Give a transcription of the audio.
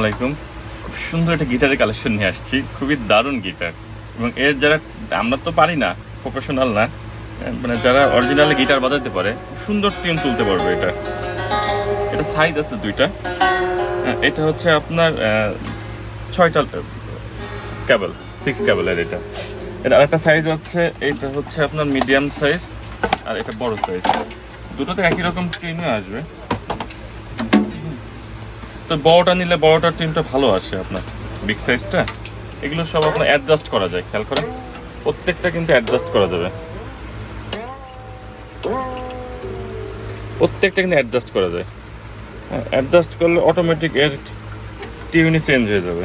আলাইকুম। খুব সুন্দর একটা গিটারের কালেকশন নিয়ে আসছি। খুবই দারুণ গিটার এবং এর যারা, আমরা তো পারি না প্রফেশনাল না মানে যারা অরিজিনালি গিটার বাজাতে পারে সুন্দর টিউন তুলতে পারবে এটা। এটা সাইজ আছে দুইটা। এটা হচ্ছে আপনার ছয়টা ক্যাবল সিক্স কেবলের এটা। এটা আরেকটা সাইজ আছে, এটা হচ্ছে আপনার মিডিয়াম সাইজ আর এটা বড় সাইজ দুটোতে একই রকম টিউনে আসবে। তো বড়টা নিলে বড়টার টিমটা ভালো আসে আপনার। বিগ সাইজটা এগুলো সব আপনার অ্যাডজাস্ট করা যায়, খেয়াল করেন। প্রত্যেকটা কিন্তু অ্যাডজাস্ট করা যাবে। প্রত্যেকটা কিন্তু অ্যাডজাস্ট করা যায়। অ্যাডজাস্ট করলে অটোমেটিক এর টিউনি চেঞ্জ হয়ে যাবে।